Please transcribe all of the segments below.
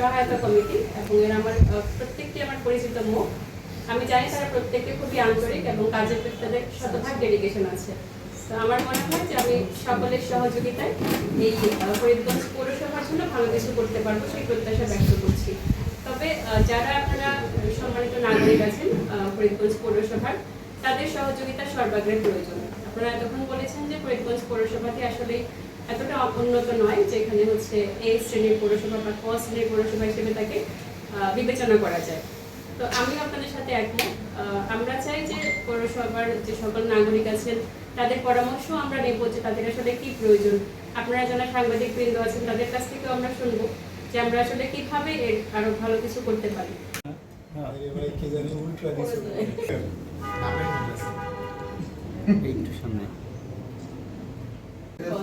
সহায়তা কমিটি এবং এরা আমার প্রত্যেকটি আমার পরিচিত মুখ। আমি জানি তারা প্রত্যেকে খুবই আন্তরিক এবং কাজের প্রতি তাদের শতভাগ ডেডিকেশন আছে। তো আমার মনে হয় যে আমি সকলের সহযোগিতায় এই ফরিদগঞ্জ পৌরসভার জন্য ভালো কিছু করতে পারব সেই প্রত্যাশা ব্যক্ত করছি। তবে যারা আপনারা সম্মানিত নাগরিক আছেন ফরিদগঞ্জ পৌরসভার, তাদের সহযোগিতা সর্বাগ্রে প্রয়োজন। আপনারা এতক্ষণ বলেছেন যে ফরিদগঞ্জ পৌরসভাটি আসলে এতটা উন্নত নয় যেখানে হচ্ছে এ শ্রেণির পৌরসভা বা ক শ্রেণির পৌরসভা হিসেবে তাকে আহ, বিবেচনা করা যায়। তো আমি আপনাদের সাথে একমত। আহ, আমরা চাই যে পৌরসভার যে সকল নাগরিক আছেন তাদের পরামর্শ আমরা নেব যে তাদের আসলে কি প্রয়োজন। আপনারা যারা সাংবাদিক বৃন্দ আছেন তাদের কাছ থেকেও আমরা শুনব যে আমরা আসলে কীভাবে এর আরও ভালো কিছু করতে পারি। একটু সামনে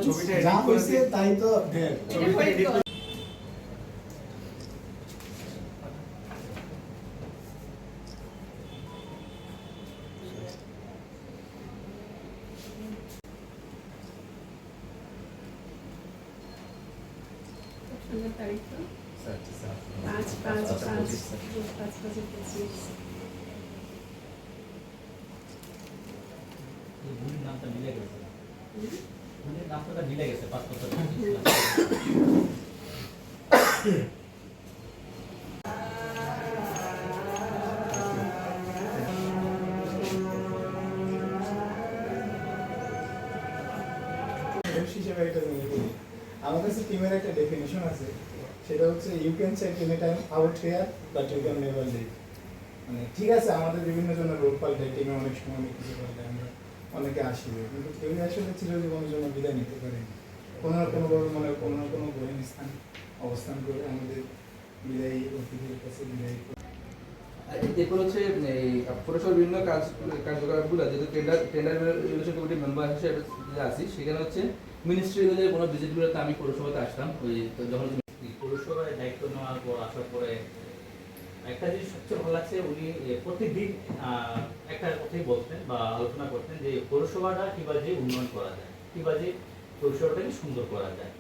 ছবিটা যা হইছে তাই তো দেখ এটা ফরিদগঞ্জ। খুব সুন্দর তারিখ তো। পাঁচ পাঁচ পাঁচ পাঁচ পাঁচ পঁচিশ ভুলের নামটা মিলে গেছে। নামটা মিলে গেছে, পাঁচ আমার কাছে টিমের একটা ডেফিনেশন আছে। সেটা হচ্ছে you can set any time out here but you can never leave মানে ঠিক আছে, আমাদের বিভিন্ন জনের রোল পাল্টায় টিমে অনেক সময় অনেক কিছু পাল্টায় আমরা। অনেকে আসবে। কিন্তু কেউই আসলে চিরজীবনের জন্য বিদায় নিতে পারে কোনো না কোনোভাবে মনে কোনো না কোনো গহীন স্থান অবস্থান করে আমাদের বিদায়ী অতিথির কাছে বিদায়ী এরপর হচ্ছে এই পৌরসভার বিভিন্ন কাজ কার্যকলাপগুলো যেহেতু টেন্ডার টেন্ডার মেম্বার হিসেবে যে আছি সেখানে হচ্ছে মিনিস্ট্রি অনুযায়ী কোনো ভিজিটগুলোতে আমি পৌরসভাতে আসতাম। ওই যখন পৌরসভায় দায়িত্ব নেওয়ার পর আসার পরে একটা জিনিস সবচেয়ে ভালো লাগছে উনি আহ, একটা কথাই বলতেন বা আলোচনা করতেন যে পৌরসভাটা কীভাবে যে উন্নয়ন করা যায় কীভাবে যে পৌরসভাটাকে সুন্দর করা যায়।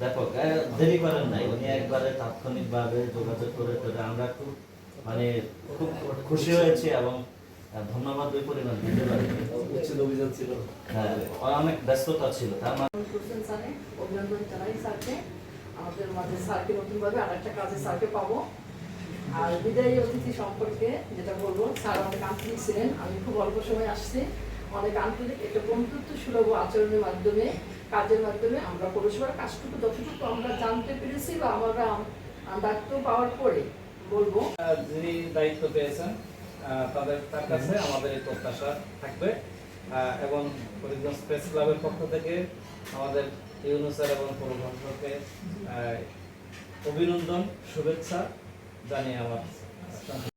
ব্যাপক দেরি করেন নাই উনি একবারে তাৎক্ষণিকভাবে যোগাযোগ করে করে আমরা খুব মানে খুব খুশি হয়েছি এবং ধন্যবাদ ওই পরিমাণ দিতে পারি। অভিযান ছিল। হ্যাঁ অনেক ব্যস্ততা ছিল তার মানে অভিনন্দন জানাই স্যারকে। আমাদের মাঝে স্যারকে নতুনভাবে আর একটা কাজে স্যারকে পাবো। আর বিদায়ী অতিথি সম্পর্কে যেটা বলব, স্যার অনেক আন্তরিক ছিলেন। আমি খুব অল্প সময় আসছি। অনেক আন্তরিক একটা বন্ধুত্ব সুলভ আচরণের মাধ্যমে, কাজের মাধ্যমে আমরা পৌরসভার কাজটুকু যতটুকু আমরা জানতে পেরেছি বা আমরা দায়িত্ব পাওয়ার পরে বলব। যিনি দায়িত্ব পেয়েছেন তাদের, তার কাছে আমাদের এই প্রত্যাশা থাকবে। এবং ফরিদগঞ্জ প্রেস ক্লাবের পক্ষ থেকে আমাদের ইউনুসার এবং পৌরভাষকে অভিনন্দন শুভেচ্ছা জানিয়ে আমার